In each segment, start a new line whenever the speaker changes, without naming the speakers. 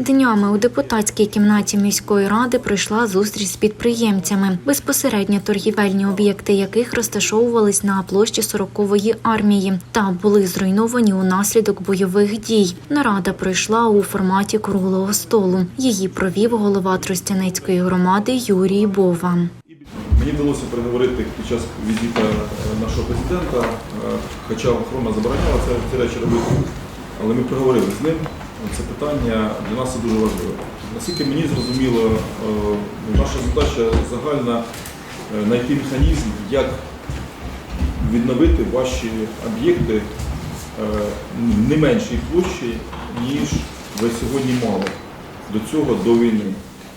Днями у депутатській кімнаті міської ради пройшла зустріч з підприємцями, безпосередньо торгівельні об'єкти яких розташовувались на площі 40-ї армії та були зруйновані унаслідок бойових дій. Нарада пройшла у форматі круглого столу. Її провів голова Тростянецької громади Юрій Бова.
Мені вдалося переговорити під час візиту е, нашого президента, е, хоча охорона забороняла це, ці речі робити, але ми проговорили з ним. Це питання для нас дуже важливо. Наскільки мені зрозуміло, е, наша задача загальна е, знайти механізм, як відновити ваші об'єкти е, не меншій площі, ніж ви сьогодні мали до цього, до війни.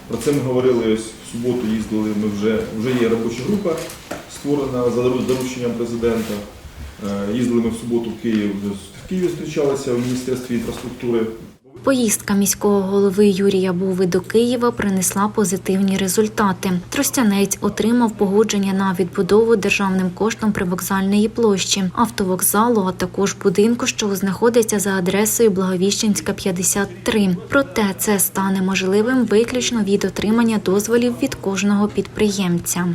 Про це ми говорили ось в суботу, їздили, ми вже, вже є робоча група створена за дорученням президента. Е, Їздили ми в суботу в Київ, в Києві зустрічалися в Міністерстві інфраструктури.
Поїздка міського голови Юрія Буви до Києва принесла позитивні результати. Тростянець отримав погодження на відбудову державним коштом привокзальної площі, автовокзалу, а також будинку, що знаходиться за адресою Благовіщенська 53. Проте це стане можливим виключно від отримання дозволів від кожного підприємця.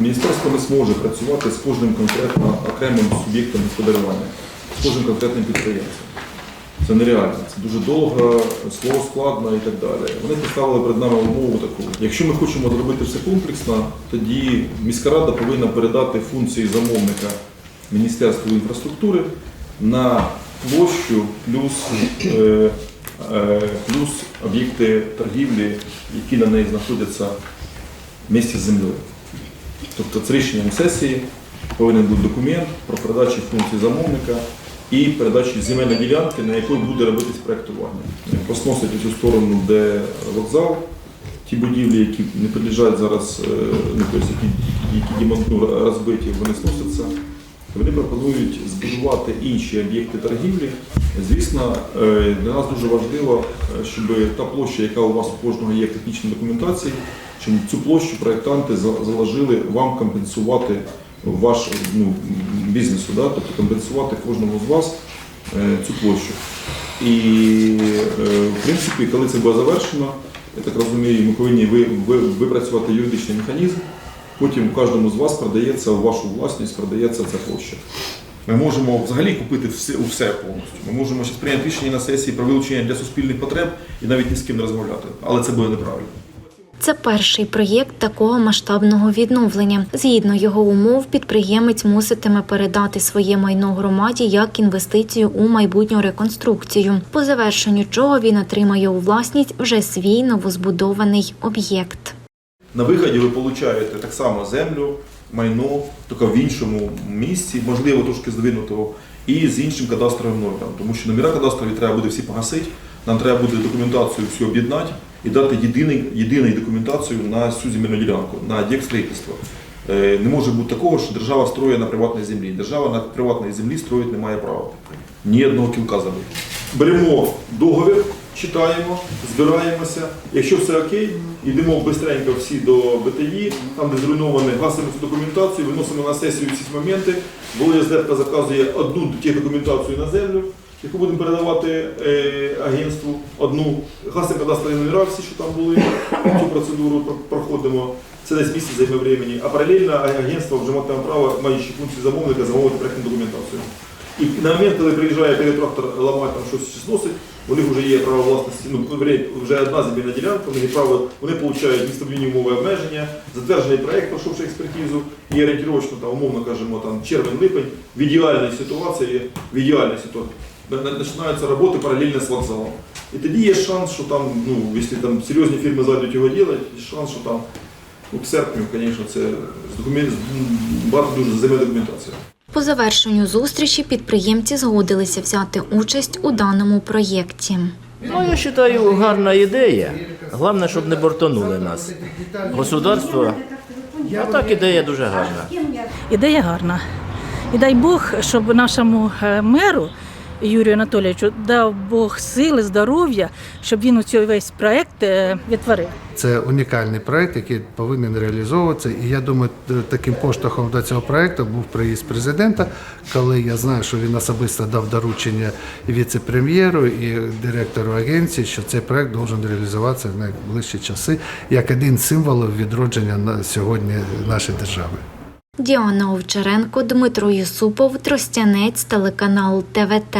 Міністерство не зможе працювати з кожним конкретно окремим суб'єктом господарювання, з кожним конкретним підприємцем. Це нереально, це дуже довго, слово складно і так далі. Вони поставили перед нами умову таку. Якщо ми хочемо зробити все комплексно, тоді міська рада повинна передати функції замовника Міністерству інфраструктури на площу плюс, е, е, плюс об'єкти торгівлі, які на неї знаходяться в місті з землею. Тобто з рішенням сесії повинен бути документ про передачу функцій замовника і передачу земельної ділянки, на якій буде робитись проєктування. Посносить у цю сторону, де вокзал, ті будівлі, які не підлежать зараз, е, ну, тобто, які, які які розбиті, вони сносяться. Вони пропонують збудувати інші об'єкти торгівлі. Звісно, е, для нас дуже важливо, е, щоб та площа, яка у вас у кожного є в технічній документації, щоб цю площу проєктанти заложили вам компенсувати ваш ну, бізнесу, да? тобто компенсувати кожному з вас е, цю площу. І в принципі, коли це буде завершено, я так розумію, ми повинні ви- ви- випрацювати юридичний механізм. Потім кожному з вас продається у вашу власність, продається ця площа. Ми можемо взагалі купити все, все повністю. Ми можемо зараз прийняти рішення на сесії про вилучення для суспільних потреб і навіть ні з ким не розмовляти. Але це буде неправильно.
Це перший проєкт такого масштабного відновлення. Згідно його умов, підприємець муситиме передати своє майно громаді як інвестицію у майбутню реконструкцію, по завершенню чого він отримає у власність вже свій новозбудований об'єкт.
На виході ви отримуєте так само землю, майно, тільки в іншому місці, можливо, трошки здвинутого, і з іншим кадастровим номером. Тому що номера кадастрові треба буде всі погасити, нам треба буде документацію всю об'єднати і дати єдиний документацію на всю земельну ділянку, на об'єкт строїтельства. Е, Не може бути такого, що держава строїть на приватній землі. Держава на приватній землі строїть не має права. Ні одного кілка забити. Беремо договір, читаємо, збираємося. Якщо все окей, йдемо швидко всі до БТІ, там де зруйноване, гасимо цю документацію, виносимо на сесію ці моменти. Володя заказує одну документацію на землю, яку будемо передавати е, агентству. Одну гасимо кадастрові номера, всі, що там були, цю процедуру проходимо. Це десь місяць займе времени. А паралельно агентство вже матиме право, маючи функцію замовника, замовити проєктну документацію. І на момент, коли приїжджає перетрактор ламати там щось зносить, у них вже є право власності, ну вже одна земельна ділянка, вони право, вони отримують містобудівні умови обмеження, затверджений проект, пройшовши експертизу, і орієнтировочно, там, умовно кажемо, там червень-липень, в ідеальній ситуації, в ідеальній ситуації, на- на- починаються роботи паралельно з вокзалом. І тоді є шанс, що там, ну, якщо там серйозні фірми зайдуть його робити, є шанс, що там ну, к серпню, звісно, це з документ, багато дуже займе документація.
По завершенню зустрічі підприємці згодилися взяти участь у даному проєкті.
Ну, я вважаю, гарна ідея. Головне, щоб не бортонули нас. Государство, а так ідея дуже гарна.
Ідея гарна. І дай Бог, щоб нашому е, меру Юрію Анатолійовичу. Дав Бог сили, здоров'я, щоб він у цей весь проект е, відтворив.
Це унікальний проект, який повинен реалізовуватися. І я думаю, таким поштовхом до цього проекту був приїзд президента, коли я знаю, що він особисто дав доручення віце-прем'єру і директору агенції, що цей проект має реалізуватися в найближчі часи як один з символів відродження на сьогодні нашої держави.
Діана Овчаренко, Дмитро Юсупов, Тростянець, телеканал ТВТ.